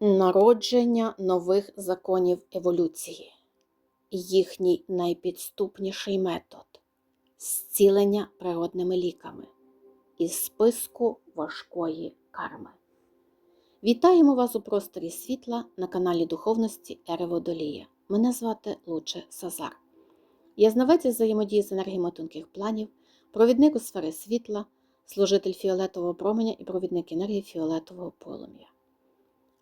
Народження нових законів еволюції. Їхній найпідступніший метод зцілення природними ліками із списку важкої карми. Вітаємо вас у просторі світла на каналі Духовності Ери Водолія. Мене звати Луче Сазар. Я знавець із взаємодії з енергіями тонких планів, провідник у сфери світла, служитель фіолетового променя і провідник енергії фіолетового полум'я.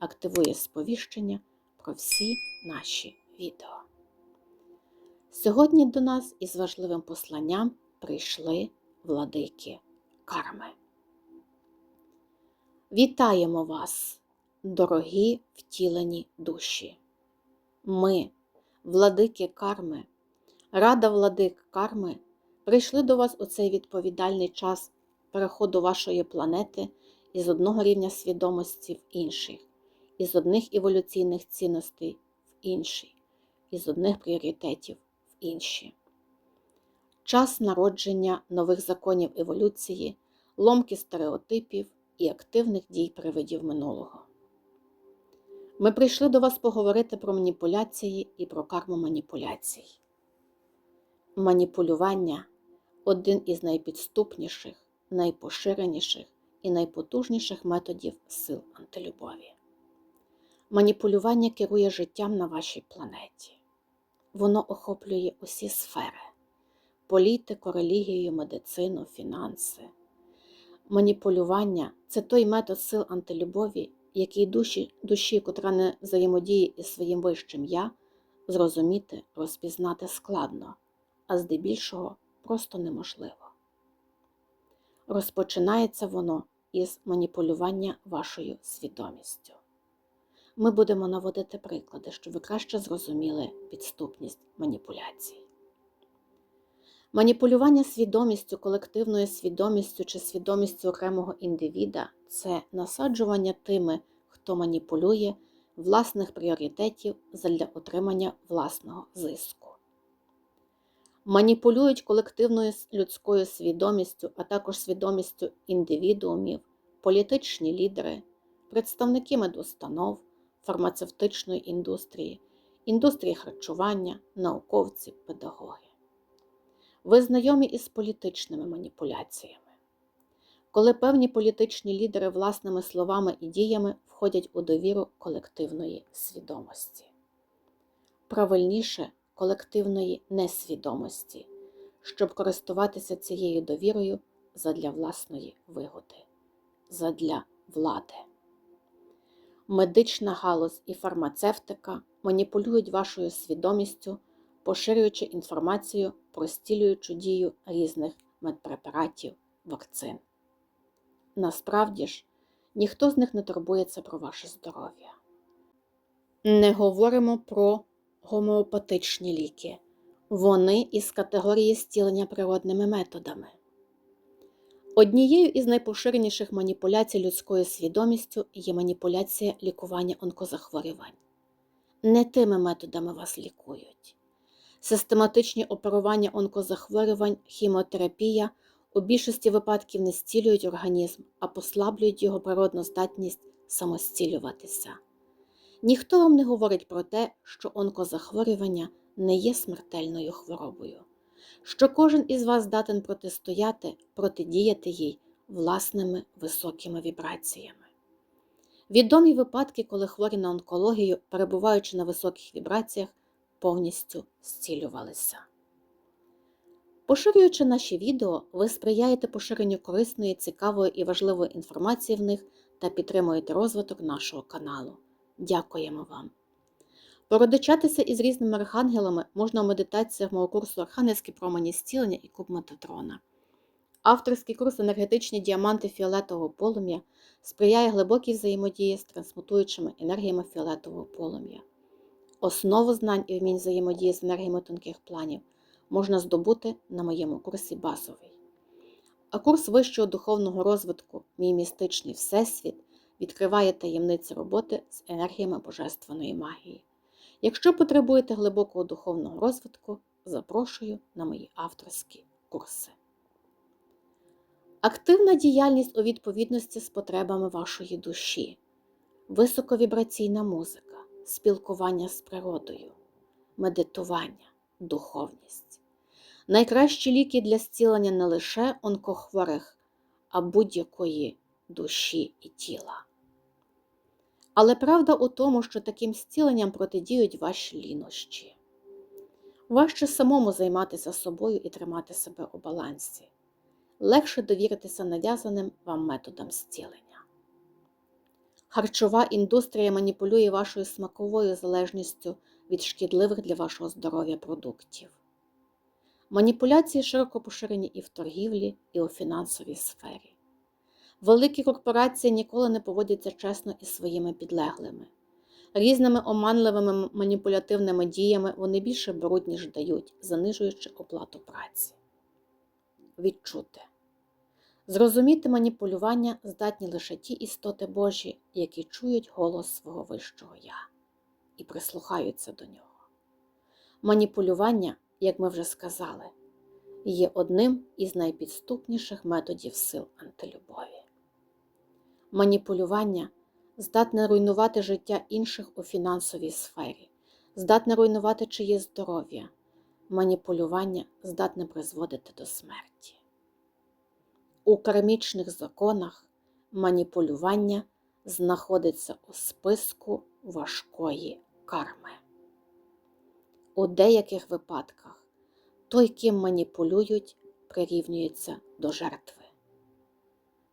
активує сповіщення про всі наші відео. Сьогодні до нас із важливим посланням прийшли владики карми. Вітаємо вас, дорогі втілені душі! Ми, владики карми, рада владик карми, прийшли до вас у цей відповідальний час переходу вашої планети із одного рівня свідомості в інший із одних еволюційних цінностей в інший, із одних пріоритетів в інші. Час народження нових законів еволюції, ломки стереотипів і активних дій привидів минулого. Ми прийшли до вас поговорити про маніпуляції і про карму маніпуляцій. Маніпулювання один із найпідступніших, найпоширеніших і найпотужніших методів сил антилюбові. Маніпулювання керує життям на вашій планеті. Воно охоплює усі сфери політику, релігію, медицину, фінанси. Маніпулювання це той метод сил антилюбові, який душі, душі, котра не взаємодіє із своїм вищим я, зрозуміти, розпізнати складно, а здебільшого просто неможливо. Розпочинається воно із маніпулювання вашою свідомістю ми будемо наводити приклади, щоб ви краще зрозуміли підступність маніпуляцій. Маніпулювання свідомістю, колективною свідомістю чи свідомістю окремого індивіда це насаджування тими, хто маніпулює власних пріоритетів для отримання власного зиску. Маніпулюють колективною людською свідомістю, а також свідомістю індивідуумів, політичні лідери, представники медустанов, фармацевтичної індустрії, індустрії харчування, науковці, педагоги. Ви знайомі із політичними маніпуляціями. Коли певні політичні лідери власними словами і діями входять у довіру колективної свідомості, правильніше колективної несвідомості, щоб користуватися цією довірою задля власної вигоди, задля влади медична галузь і фармацевтика маніпулюють вашою свідомістю, поширюючи інформацію про стілюючу дію різних медпрепаратів, вакцин. Насправді ж, ніхто з них не турбується про ваше здоров'я. Не говоримо про гомеопатичні ліки. Вони із категорії стілення природними методами. Однією із найпоширеніших маніпуляцій людською свідомістю є маніпуляція лікування онкозахворювань. Не тими методами вас лікують. Систематичні оперування онкозахворювань, хіміотерапія у більшості випадків не зцілюють організм, а послаблюють його природну здатність самостілюватися. Ніхто вам не говорить про те, що онкозахворювання не є смертельною хворобою що кожен із вас здатен протистояти, протидіяти їй власними високими вібраціями. Відомі випадки, коли хворі на онкологію, перебуваючи на високих вібраціях, повністю зцілювалися. Поширюючи наші відео, ви сприяєте поширенню корисної, цікавої і важливої інформації в них та підтримуєте розвиток нашого каналу. Дякуємо вам! Породичатися із різними архангелами можна у медитаціях мого курсу Архангельські промені зцілення і куб Метатрона. Авторський курс енергетичні діаманти фіолетового полум'я сприяє глибокій взаємодії з трансмутуючими енергіями фіолетового полум'я. Основу знань і вмінь взаємодії з енергіями тонких планів можна здобути на моєму курсі базовий. А курс вищого духовного розвитку Мій містичний Всесвіт відкриває таємниці роботи з енергіями божественної магії. Якщо потребуєте глибокого духовного розвитку, запрошую на мої авторські курси. Активна діяльність у відповідності з потребами вашої душі, високовібраційна музика, спілкування з природою, медитування, духовність. Найкращі ліки для зцілення не лише онкохворих, а будь-якої душі і тіла. Але правда у тому, що таким зціленням протидіють ваші лінощі. Важче самому займатися собою і тримати себе у балансі. Легше довіритися нав'язаним вам методам зцілення. Харчова індустрія маніпулює вашою смаковою залежністю від шкідливих для вашого здоров'я продуктів. Маніпуляції широко поширені і в торгівлі, і у фінансовій сфері. Великі корпорації ніколи не поводяться чесно із своїми підлеглими. Різними оманливими маніпулятивними діями вони більше беруть, ніж дають, занижуючи оплату праці. Відчути. Зрозуміти маніпулювання здатні лише ті істоти Божі, які чують голос свого вищого Я і прислухаються до нього. Маніпулювання, як ми вже сказали, є одним із найпідступніших методів сил антилюбові. Маніпулювання здатне руйнувати життя інших у фінансовій сфері, здатне руйнувати чиєсь здоров'я, маніпулювання здатне призводити до смерті. У кармічних законах маніпулювання знаходиться у списку важкої карми. У деяких випадках той, ким маніпулюють, прирівнюється до жертви.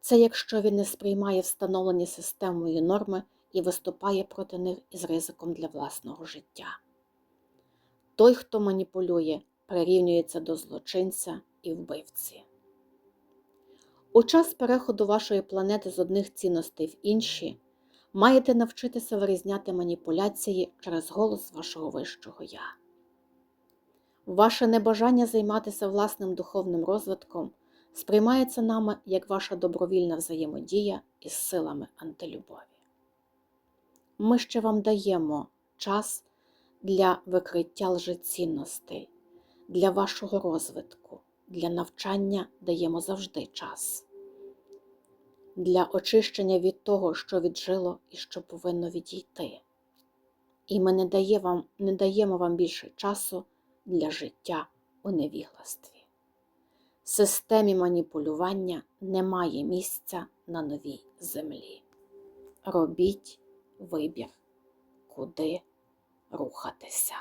Це якщо він не сприймає встановлені системою норми і виступає проти них із ризиком для власного життя. Той, хто маніпулює, прирівнюється до злочинця і вбивці. У час переходу вашої планети з одних цінностей в інші маєте навчитися вирізняти маніпуляції через голос вашого вищого Я. Ваше небажання займатися власним духовним розвитком сприймається нами як ваша добровільна взаємодія із силами антилюбові. Ми ще вам даємо час для викриття лжецінностей, для вашого розвитку, для навчання даємо завжди час. Для очищення від того, що віджило і що повинно відійти. І ми не, дає вам, не даємо вам більше часу для життя у невігластві. Системі маніпулювання немає місця на новій землі. Робіть вибір, куди рухатися.